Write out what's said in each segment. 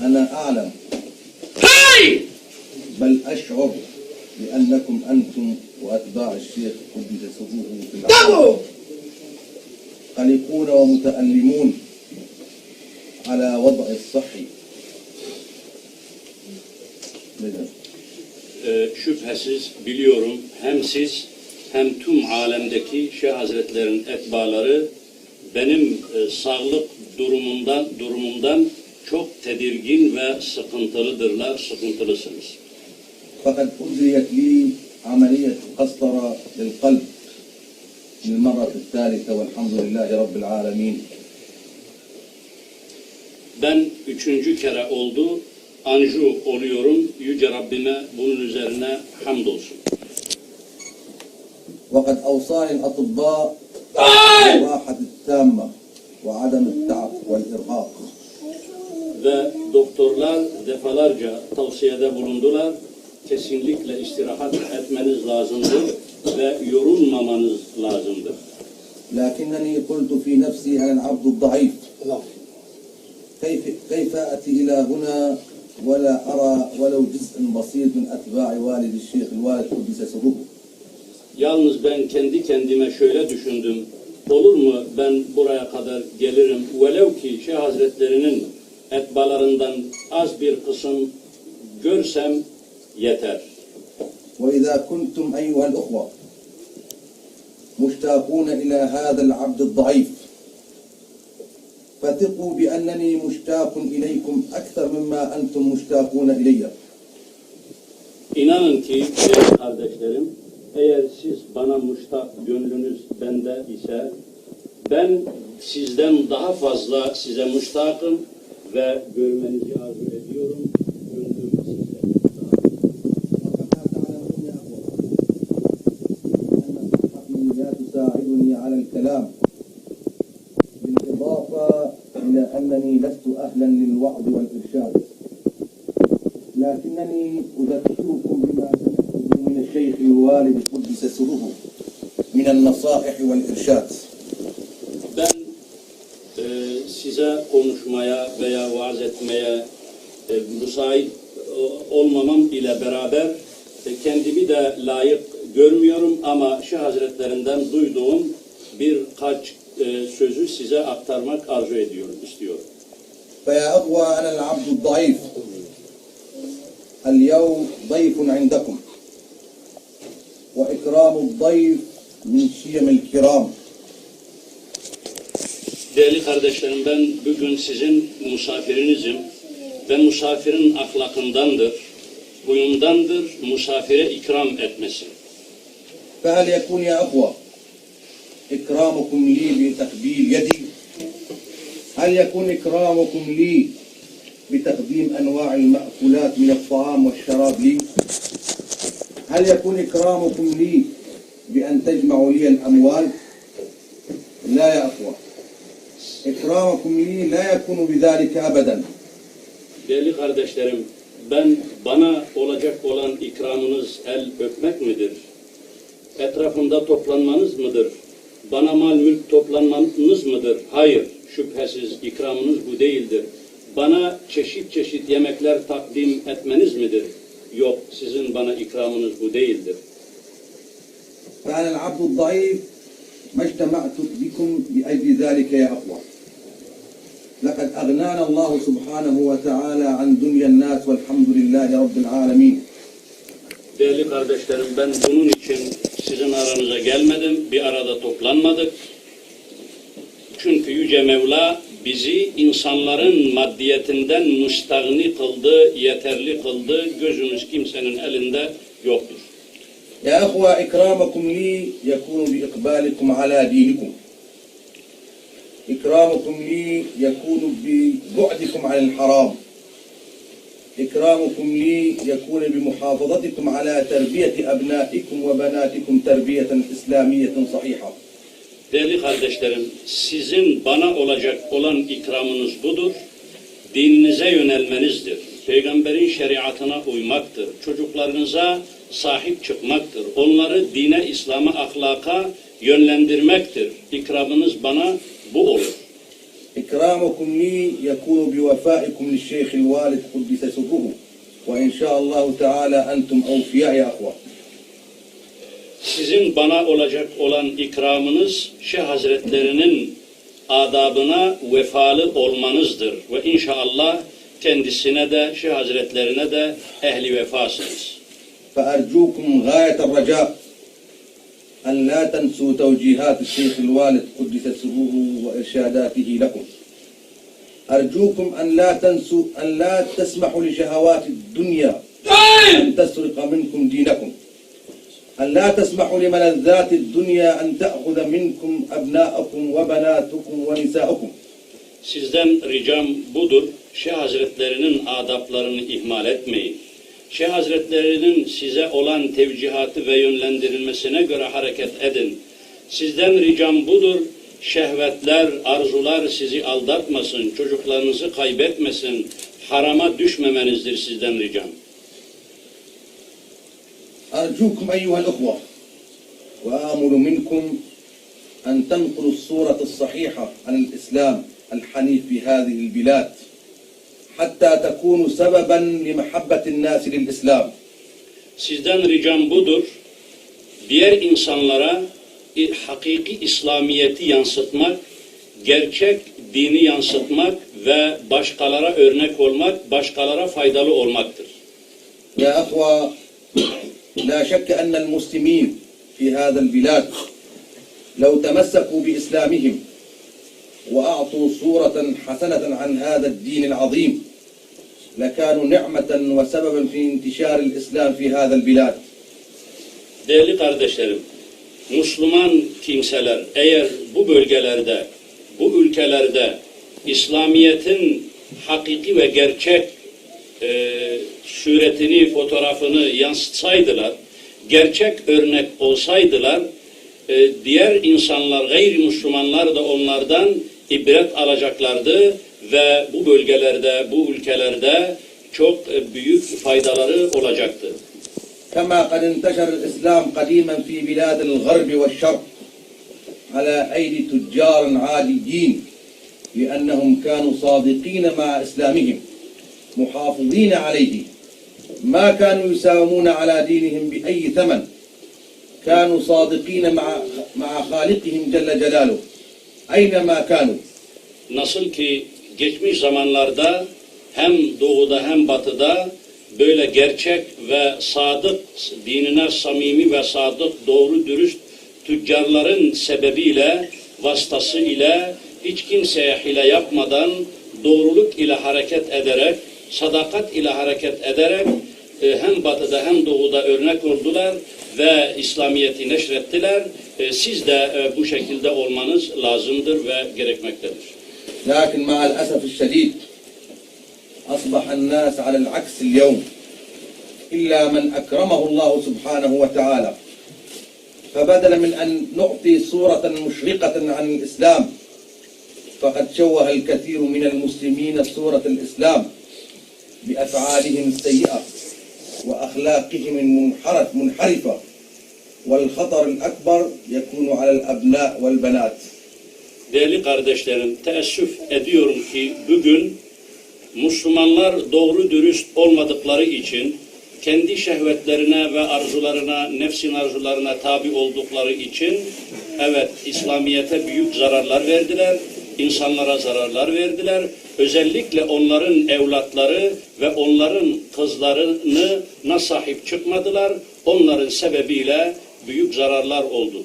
أنا أعلم Hey! بل أشعر بأنكم أنتم وأتباع الشيخ قدس سروه في العالم Bravo! قلقون ومتألمون على وضع الصحي لذا Ee, şüphesiz biliyorum hem siz hem tüm alemdeki Şeyh Hazretlerin etbaları benim e, sağlık durumundan durumumdan çok tedirgin ve sıkıntılıdırlar, sıkıntılısınız. فقد أجريت لي عملية قسطرة للقلب للمرة الثالثة والحمد لله رب العالمين Ben üçüncü kere oldu, anju oluyorum. Yüce Rabbime bunun üzerine hamdolsun. وقد أوصاني الأطباء Hey! بالراحة التامة وعدم التعب والإرهاق Ve doktorlar defalarca tavsiyede bulundular. Kesinlikle istirahat etmeniz lazımdır ve yorulmamanız lazımdır. لكنني قلت في نفسي أنا العبد الضعيف كيف كيف أتي إلى هنا ولا أرى ولو جزء بسيط من أتباع والد الشيخ الوالد قدس سره Yalnız ben kendi kendime şöyle düşündüm. Olur mu ben buraya kadar gelirim. Velev ki Şeyh Hazretlerinin etbalarından az bir kısım görsem yeter. وإذا كنتم أيها الأخوة مشتاقون إلى هذا العبد الضعيف فثقوا بأنني مشتاق إليكم أكثر مما أنتم مشتاقون إلي İnanın ki değerli kardeşlerim, eğer siz bana muştak, gönlünüz bende ise ben sizden daha fazla size muştakım ve görmenizi arzu ediyorum. Gönlüm sizde تساعدني على الكلام بالإضافة إلى أنني لست أهلا للوعظ والإرشاد لكنني أذكركم بما سمعته من الشيخ الوالد قدس سره من النصائح والإرشاد konuşmaya veya vaaz etmeye e, müsait e, olmamam ile beraber e, kendimi de layık görmüyorum ama Şeyh Hazretlerinden duyduğum birkaç e, sözü size aktarmak arzu ediyorum, istiyorum. فيا أخوة أنا العبد الضعيف اليوم ضيف عندكم وإكرام الضيف من شيم الكرام Değerli kardeşlerim ben bugün sizin misafirinizim. Ve misafirin ahlakındandır, huyundandır misafire ikram etmesi. فهل يكون يا أخوة إكرامكم لي بتقبيل يدي. هل يكون إكرامكم لي بتقديم أنواع المأكولات من الطعام والشراب لي؟ هل يكون إكرامكم لي بأن تجمعوا لي الأموال؟ لا يا أخوة İkramakum li la yakunu bizalike abeden. Değerli kardeşlerim, ben bana olacak olan ikramınız el öpmek midir? Etrafında toplanmanız mıdır? Bana mal mülk toplanmanız mıdır? Hayır, şüphesiz ikramınız bu değildir. Bana çeşit çeşit yemekler takdim etmeniz midir? Yok, sizin bana ikramınız bu değildir. Yani abdu zayıf ما اجتمعت بكم لأجل ذلك يا أخوة لقد أغنانا الله سبحانه وتعالى عن دنيا الناس والحمد لله رب العالمين Değerli kardeşlerim, ben bunun için sizin aranıza gelmedim, bir arada toplanmadık. Çünkü Yüce Mevla bizi insanların maddiyetinden müstahni kıldı, yeterli kıldı. Gözümüz kimsenin elinde yoktur. يا أخوة إكرامكم لي يكون بإقبالكم على دينكم إكرامكم لي يكون ببعدكم عن الحرام إكرامكم لي يكون بمحافظتكم على تربية أبنائكم وبناتكم تربية إسلامية صحيحة Değerli kardeşlerim, sizin bana olacak olan ikramınız budur. Dininize yönelmenizdir. Peygamberin şeriatına uymaktır. Çocuklarınıza sahip çıkmaktır. Onları dine, İslam'a, ahlaka yönlendirmektir. İkramınız bana bu olur. إكرامكم لي يكون بوفائكم للشيخ الوالد قدس سره وإن شاء الله تعالى أنتم أوفياء يا أخوة Sizin bana olacak olan ikramınız Şeyh Hazretlerinin adabına vefalı olmanızdır. Ve inşallah kendisine de Şeyh Hazretlerine de ehli vefasınız. فأرجوكم غاية الرجاء أن لا تنسوا توجيهات الشيخ الوالد قدس سره وإرشاداته لكم أرجوكم أن لا تنسوا أن لا تسمحوا لشهوات الدنيا! أن تسرق منكم دينكم أن لا تسمحوا لملذات الدنيا أن تأخذ منكم أبناءكم وبناتكم ونساءكم Sizden ricam budur. Şeyh Hazretlerinin adaplarını ihmal etmeyin. Şeyh Hazretlerinin size olan tevcihatı ve yönlendirilmesine göre hareket edin. Sizden ricam budur. Şehvetler, arzular sizi aldatmasın, çocuklarınızı kaybetmesin, harama düşmemenizdir sizden ricam. أرجوكم أيها الأخوة وآمل منكم أن تنقلوا الصورة الصحيحة عن الإسلام الحنيف في هذه البلاد hatta tekunu sebeben li muhabbetin nasi lil İslam. Sizden ricam budur. Diğer insanlara hakiki İslamiyeti yansıtmak, gerçek dini yansıtmak ve başkalara örnek olmak, başkalara faydalı olmaktır. Ya ahva, la şekke ennel muslimin fi hadel bilad, lev temessekû bi islamihim, وأعطوا صورة حسنة عن هذا الدين العظيم لكانوا نعمة وسببا في انتشار الإسلام في هذا البلاد Değerli kardeşlerim, Müslüman kimseler eğer bu bölgelerde, bu ülkelerde İslamiyet'in hakiki ve gerçek e, suretini, fotoğrafını yansıtsaydılar, gerçek örnek olsaydılar, e, diğer insanlar, gayrimüslimler da onlardan ibret alacaklardı ve bu bölgelerde, bu ülkelerde çok e, büyük faydaları olacaktı. كما قد انتشر الإسلام قديما في بلاد الغرب والشرق على أيدي تجار عاديين لأنهم كانوا صادقين مع إسلامهم محافظين عليه ما كانوا يساومون على دينهم بأي ثمن كانوا صادقين مع مع خالقهم جل جلاله Ayne makanu. Nasıl ki geçmiş zamanlarda hem doğuda hem batıda böyle gerçek ve sadık dinine samimi ve sadık doğru dürüst tüccarların sebebiyle vasıtası ile hiç kimseye hile yapmadan doğruluk ile hareket ederek sadakat ile hareket ederek e, hem batıda hem doğuda örnek oldular ve İslamiyet'i neşrettiler. E, Siz de e, bu şekilde olmanız lazımdır ve gerekmektedir. لكن مع الأسف الشديد أصبح الناس على العكس اليوم إلا من أكرمه الله سبحانه وتعالى فبدلا من أن نعطي صورة مشرقة عن الإسلام فقد شوه الكثير من المسلمين صورة الإسلام بأفعالهم السيئة وأخلاقهم المنحرف منحرفة والخطر الأكبر يكون على الأبناء والبنات Değerli kardeşlerim, teessüf ediyorum ki bugün Müslümanlar doğru dürüst olmadıkları için kendi şehvetlerine ve arzularına, nefsin arzularına tabi oldukları için evet İslamiyet'e büyük zararlar verdiler, insanlara zararlar verdiler. Özellikle onların evlatları ve onların kızlarına sahip çıkmadılar. Onların sebebiyle büyük zararlar oldu.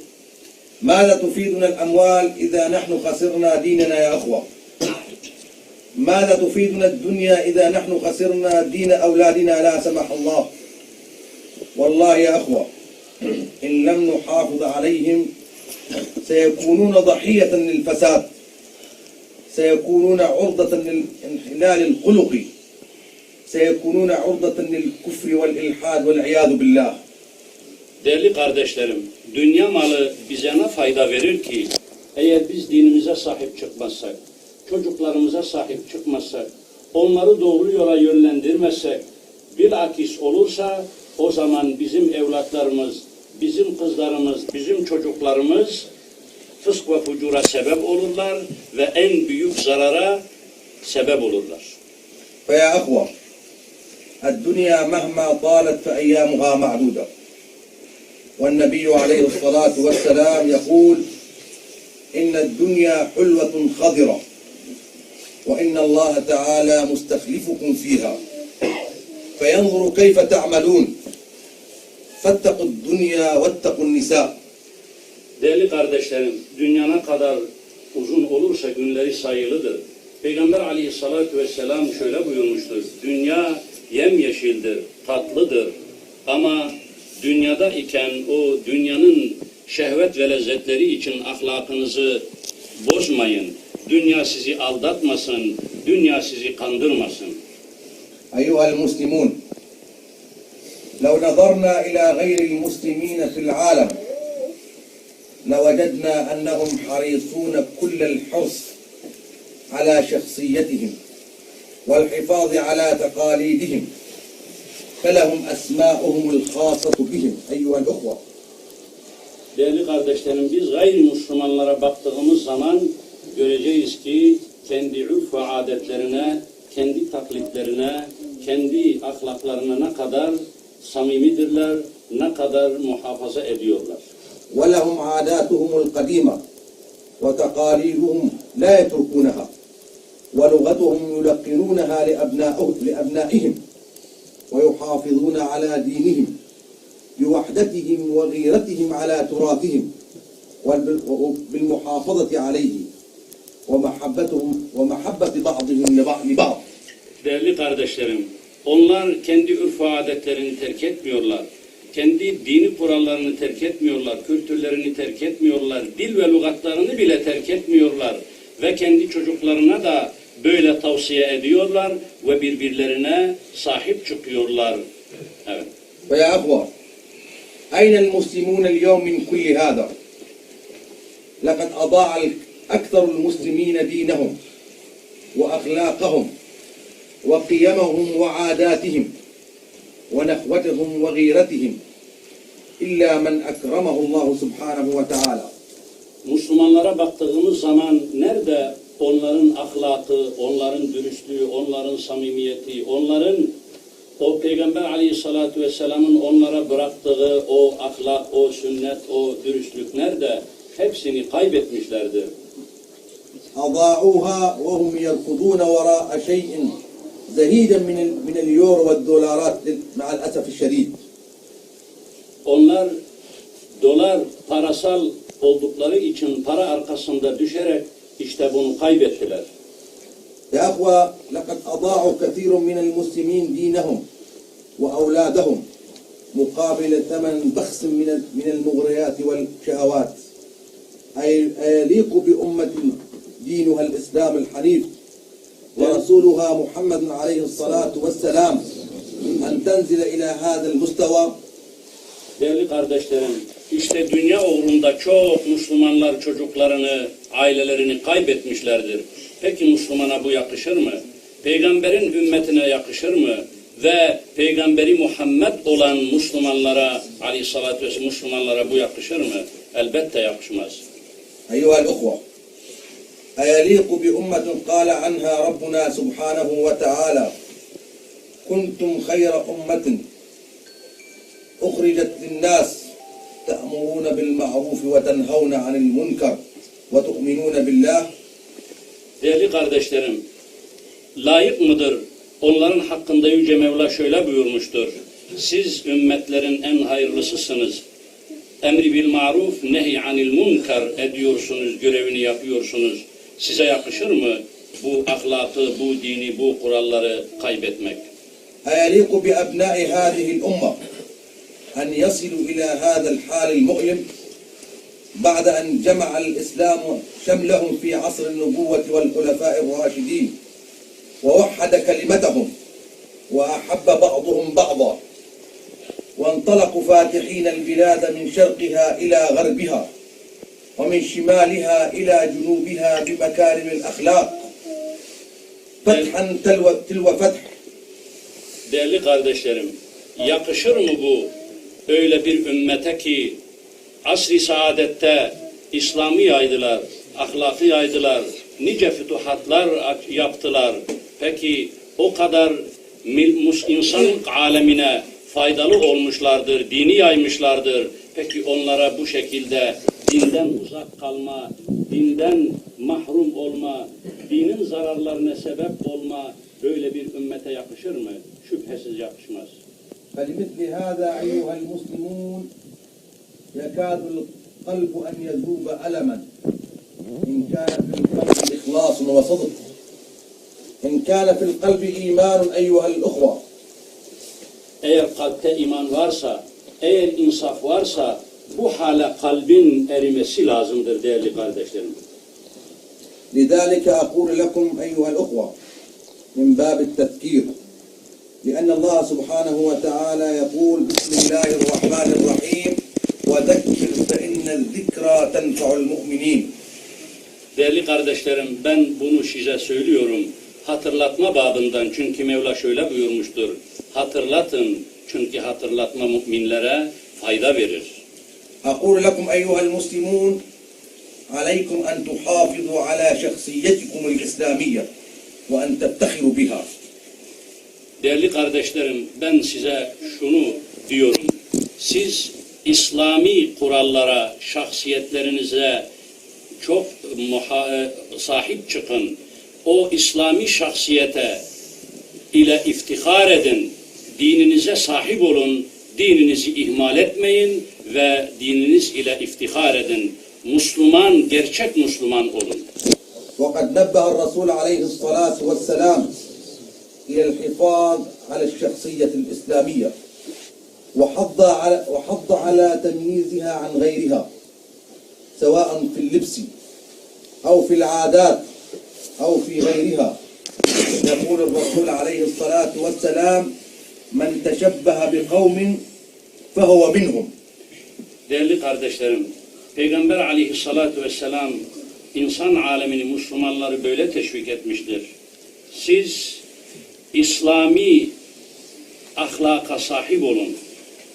ماذا تفيدنا الأموال إذا نحن خسرنا ديننا يا أخوة؟ ماذا تفيدنا الدنيا إذا نحن خسرنا دين أولادنا؟ لا سمح الله. والله يا أخوة إن لم نحافظ عليهم سيكونون ضحية للفساد سيكونون عرضة للانحلال الخلقي سيكونون عرضة للكفر والإلحاد والعياذ بالله. Değerli kardeşlerim, dünya malı bize ne fayda verir ki? Eğer biz dinimize sahip çıkmazsak, çocuklarımıza sahip çıkmazsak, onları doğru yola yönlendirmezsek, bilakis olursa o zaman bizim evlatlarımız, bizim kızlarımız, bizim çocuklarımız fısk ve fucura sebep olurlar ve en büyük zarara sebep olurlar. فيا أخوة الدنيا مهما طالت فأيامها معدودة والنبي عليه الصلاة والسلام يقول إن الدنيا حلوة خضرة وإن الله تعالى مستخلفكم فيها فينظر كيف تعملون فاتقوا الدنيا واتقوا النساء Değerli kardeşlerim, dünya ne kadar uzun olursa günleri sayılıdır. Peygamber aleyhissalatü vesselam şöyle buyurmuştur. Dünya yemyeşildir, tatlıdır. Ama dünyada iken o dünyanın şehvet ve lezzetleri için ahlakınızı bozmayın. Dünya sizi aldatmasın, dünya sizi kandırmasın. أيها المسلمون لو نظرنا إلى غير المسلمين في العالم لوجدنا أنهم حريصون كل الحرص على شخصيتهم والحفاظ على تقاليدهم فلهم أسماؤهم الخاصة بهم أيها الأخوة Değerli kardeşlerim biz gayrimüslimlara baktığımız zaman göreceğiz ki kendi ürf ve adetlerine, kendi taklitlerine, kendi ahlaklarına ne kadar samimidirler, ne kadar muhafaza ediyorlar. ولهم عاداتهم القديمة وتقاليدهم لا يتركونها ولغتهم يلقنونها لأبنائه- لأبنائهم ويحافظون على دينهم بوحدتهم وغيرتهم على تراثهم وبالمحافظة عليه ومحبتهم ومحبة بعضهم لبعض لبعض Değerli kardeşlerim, onlar kendi ürf ve adetlerini terk etmiyorlar. Kendi dini kurallarını terk etmiyorlar, kültürlerini terk etmiyorlar, dil ve lügatlarını bile terk etmiyorlar. Ve kendi çocuklarına da böyle tavsiye ediyorlar ve birbirlerine sahip çıkıyorlar. Evet. فيا أخوة أين المسلمون اليوم من كل هذا لقد أضاع أكثر المسلمين دينهم وأخلاقهم وقيمهم وعاداتهم ونخوتهم وغيرتهم إلا من أكرمه الله سبحانه وتعالى Müslümanlara baktığımız zaman nerede onların ahlakı, onların dürüstlüğü, onların samimiyeti, onların o Peygamber aleyhissalatü vesselamın onlara bıraktığı o ahlak, o sünnet, o dürüstlük nerede? Hepsini kaybetmişlerdir. أضاعوها وهم يركضون وراء شيء زهيدا من ال- من اليورو والدولارات لل- مع الأسف الشديد Onlar dolar parasal oldukları için para arkasında düşerek işte bunu kaybettiler. يا أخوة لقد أضاعوا كثير من المسلمين دينهم وأولادهم مقابل ثمن بخس من من المغريات والشهوات أي- أيليق بأمة دينها الإسلام الحنيف ورسولها محمد عليه الصلاة والسلام أن تنزل إلى هذا المستوى Değerli kardeşlerim, işte dünya uğrunda çok Müslümanlar çocuklarını, ailelerini kaybetmişlerdir. Peki Müslümana bu yakışır mı? Peygamberin ümmetine yakışır mı? Ve Peygamberi Muhammed olan Müslümanlara, aleyhissalatü vesselam Müslümanlara bu yakışır mı? Elbette yakışmaz. أيها الأخوة أيليق بأمة قال عنها ربنا سبحانه وتعالى كنتم خير أمة أخرجت للناس تأمرون بالمعروف وتنهون عن المنكر وتؤمنون بالله Değerli kardeşlerim, layık mıdır? Onların hakkında Yüce Mevla şöyle buyurmuştur. Siz ümmetlerin en hayırlısısınız. Emri bil maruf, nehy anil munkar ediyorsunuz, görevini yapıyorsunuz. Size yakışır mı bu ahlakı, bu dini, bu kuralları kaybetmek? أيليق بأبناء هذه الأمة أن يصلوا إلى هذا الحال المؤلم بعد أن جمع الإسلام شملهم في عصر النبوة والخلفاء الراشدين ووحد كلمتهم وأحب بعضهم بعضا وانطلقوا فاتحين البلاد من شرقها إلى غربها ومن شمالها إلى جنوبها بمكارم الأخلاق. فتحا تلو, تلو فتح. Değerli kardeşlerim, yakışır mı bu öyle bir ümmete ki asri saadette İslam'ı yaydılar, ahlakı yaydılar, nice fütuhatlar yaptılar. Peki o kadar insanlık alemine faydalı olmuşlardır, dini yaymışlardır. Peki onlara bu şekilde dinden uzak kalma, dinden mahrum olma, dinin zararlarına sebep olma böyle bir ümmete yakışır mı? Şüphesiz yakışmaz. فلمثل هذا أيها المسلمون يكاد القلب أن يذوب ألما. إن كان في القلب إخلاص وصدق. إن كان في القلب إيمان أيها الأخوة. Eğer kalpte iman varsa, eğer insaf varsa bu hale kalbin erimesi lazımdır değerli kardeşlerim. لذلك أقول لكم أيها الأخوة من باب التذكير. لأن الله سبحانه وتعالى يقول بسم الله الرحمن الرحيم وذكر فإن الذكرى تنفع المؤمنين Değerli kardeşlerim ben bunu size söylüyorum hatırlatma babından çünkü Mevla şöyle buyurmuştur. Hatırlatın çünkü hatırlatma müminlere fayda verir. أقول لكم أيها المسلمون عليكم أن تحافظوا على شخصيتكم الإسلامية وأن تفتخروا بها Değerli kardeşlerim ben size şunu diyorum. Siz İslami kurallara, şahsiyetlerinize çok muha- e, sahip çıkın. O İslami şahsiyete ile iftihar edin. Dininize sahip olun. Dininizi ihmal etmeyin ve dininiz ile iftihar edin. Müslüman, gerçek Müslüman olun. وقد نبه الرسول عليه الصلاة والسلام إلى الحفاظ على الشخصية الإسلامية وحض على, وحض على تمييزها عن غيرها سواء في اللبس أو في العادات أو في غيرها يقول الرسول عليه الصلاة والسلام من تشبه بقوم فهو منهم Değerli kardeşlerim, Peygamber aleyhissalatu vesselam insan alemini, Müslümanları böyle teşvik etmiştir. Siz İslami ahlaka sahip olun.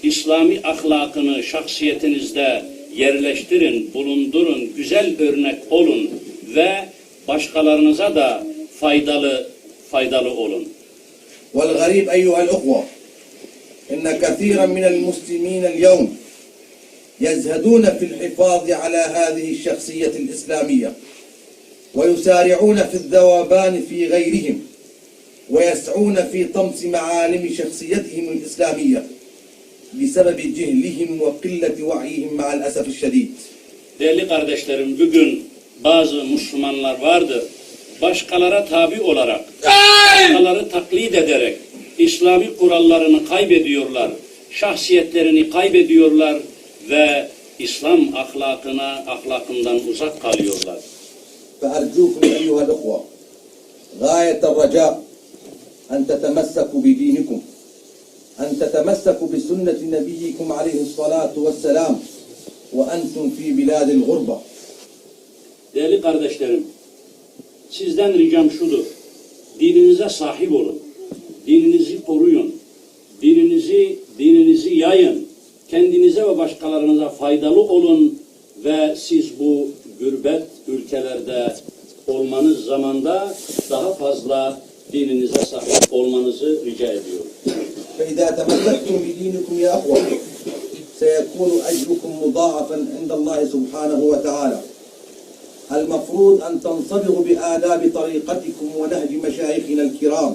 İslami ahlakını şahsiyetinizde yerleştirin, bulundurun, güzel örnek olun ve başkalarınıza da faydalı faydalı olun. والغريب أيها الأخوة إن كثيرا من المسلمين اليوم يزهدون في الحفاظ على هذه الشخصية الإسلامية ويسارعون في الذوبان في غيرهم ويسعون في طمس معالم شخصيتهم الإسلامية بسبب جهلهم وقلة وعيهم مع الأسف الشديد Değerli kardeşlerim, bugün bazı Müslümanlar vardır. Başkalara tabi olarak, başkaları taklit ederek İslami kurallarını kaybediyorlar. Şahsiyetlerini kaybediyorlar ve İslam ahlakına, ahlakından uzak kalıyorlar. فأرجوكم أيها الأخوة غاية الرجاء أن تتمسكوا بدينكم أن تتمسكوا بسنة نبيكم عليه الصلاة والسلام وأنتم في بلاد الغربة Değerli kardeşlerim, sizden ricam şudur. Dininize sahip olun. Dininizi koruyun. Dininizi, dininizi yayın. Kendinize ve başkalarınıza faydalı olun ve siz bu gürbet ülkelerde olmanız zamanda daha fazla dininize sahip olmanızı rica ediyorum. فإذا تمسكتم بدينكم يا أخوة سيكون أجركم مضاعفا عند الله سبحانه وتعالى. المفروض أن تنصبغوا بآداب طريقتكم ونهج مشايخنا الكرام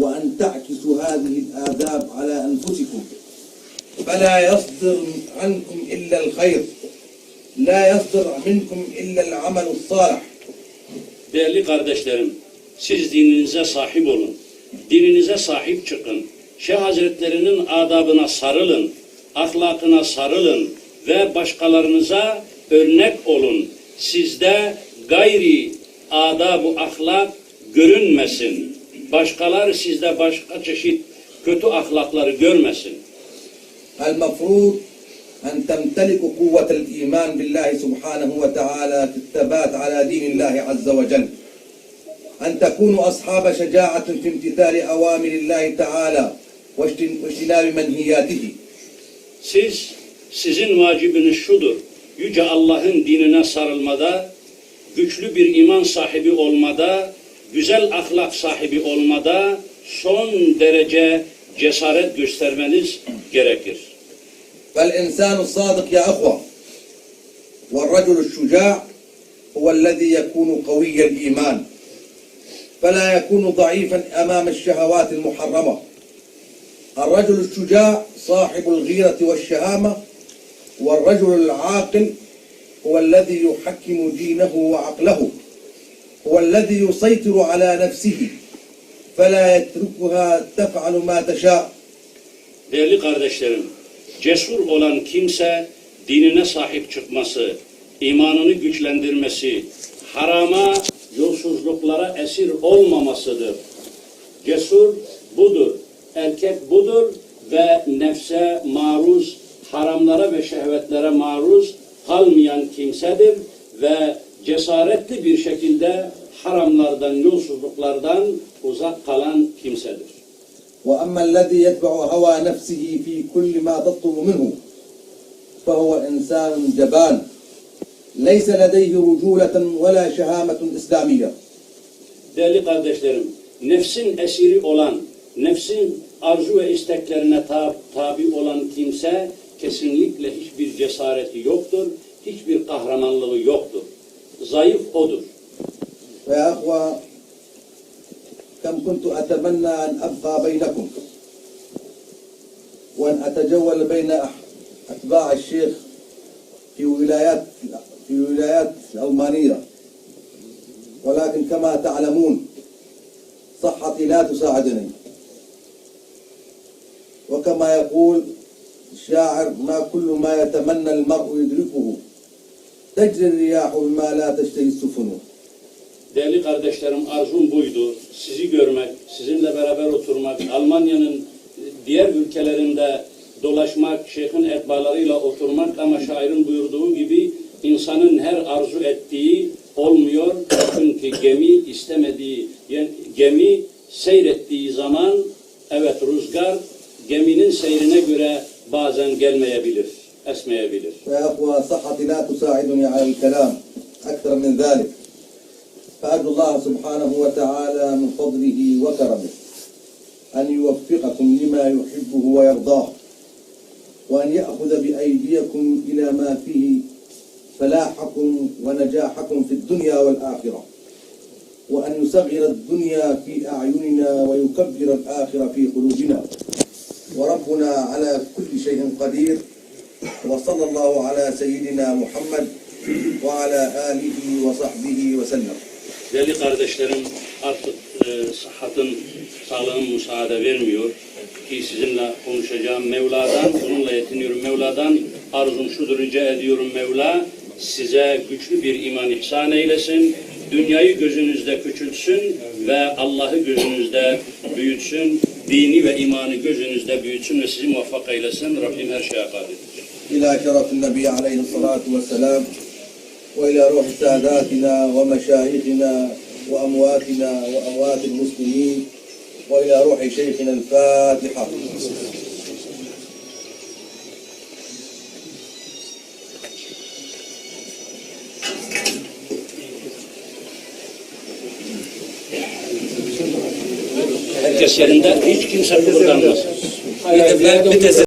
وأن تعكسوا هذه الآداب على أنفسكم. فلا يصدر عنكم إلا الخير لا يصدر منكم إلا العمل الصالح. Değerli kardeşlerim, siz dininize sahip olun. Dininize sahip çıkın. Şeyh Hazretlerinin adabına sarılın. Ahlakına sarılın. Ve başkalarınıza örnek olun. Sizde gayri adabu ahlak görünmesin. Başkalar sizde başka çeşit kötü ahlakları görmesin. المفروض أن تمتلكوا قوة الإيمان بالله سبحانه وتعالى في الثبات على دين الله عز وجل أن تكونوا أصحاب شجاعة في امتثال أوامر الله تعالى واجتن- واجتناب منهياته Siz, sizin vacibiniz şudur. Yüce Allah'ın dinine sarılmada, güçlü bir iman sahibi olmada, güzel ahlak sahibi olmada son derece cesaret göstermeniz gerekir. فالإنسان الصادق يا أخوة والرجل الشجاع هو الذي يكون قوي الإيمان فلا يكون ضعيفا أمام الشهوات المحرمة. الرجل الشجاع صاحب الغيرة والشهامة والرجل العاقل هو الذي يحكم دينه وعقله هو الذي يسيطر على نفسه فلا يتركها تفعل ما تشاء. Değerli kardeşlerim, cesur olan kimse dinine sahip çıkması, imanını güçlendirmesi, harama, yolsuzluklara esir olmamasıdır. Cesur budur, erkek budur ve nefse maruz, haramlara ve şehvetlere maruz kalmayan kimsedir ve cesaretli bir şekilde haramlardan, yolsuzluklardan uzak kalan kimsedir. وأما الذي يتبع هوى نفسه في كل ما تطلب منه فهو إنسان جبان ليس لديه رجولة ولا شهامة إسلامية Değerli kardeşlerim, nefsin esiri olan, nefsin arzu ve isteklerine ta- tabi olan kimse kesinlikle hiçbir cesareti yoktur, hiçbir kahramanlığı yoktur. Zayıf odur. فيا أخوة كم كنت أتمنى أن أبقى بينكم وأن أتجول بين أح- أتباع الشيخ في ولايات في ولايات الألمانية ولكن كما تعلمون صحتي لا تساعدني وكما يقول الشاعر ما كل ما يتمنى المرء يدركه تجري الرياح بما لا تشتهي السفن Değerli kardeşlerim arzum buydu. Sizi görmek, sizinle beraber oturmak, Almanya'nın diğer ülkelerinde dolaşmak, şeyhin etbalarıyla oturmak ama şairin buyurduğu gibi insanın her arzu ettiği olmuyor. Çünkü gemi istemediği, yani gemi seyrettiği zaman evet rüzgar geminin seyrine göre bazen gelmeyebilir, esmeyebilir. يا أخوة صحتي لا تساعدني على الكلام أكثر من ذلك فأرجو الله سبحانه وتعالى من فضله وكرمه أن يوفقكم لما يحبه ويرضاه وأن يأخذ بأيديكم إلى ما فيه فلاحكم ونجاحكم في الدنيا والآخرة وأن يصغر الدنيا في أعيننا ويكبر الآخرة في قلوبنا وربنا على كل شيء قدير وصلى الله على سيدنا محمد وعلى آله وصحبه وسلم Değerli kardeşlerim artık e, sıhhatın, sağlığım müsaade vermiyor ki sizinle konuşacağım Mevla'dan, bununla yetiniyorum Mevla'dan. Arzum şudur, rica ediyorum Mevla, size güçlü bir iman ihsan eylesin, dünyayı gözünüzde küçültsün ve Allah'ı gözünüzde büyütsün, dini ve imanı gözünüzde büyütsün ve sizi muvaffak eylesin. Rabbim her şeye kadirdir. إلى شرف النبي عليه الصلاة والسلام وإلى روح ساداتنا ومشايخنا وأمواتنا وأموات المسلمين وإلى روح شيخنا الفاتحة Herkes yerinde, hiç kimse kıpırdanmasın. Bir de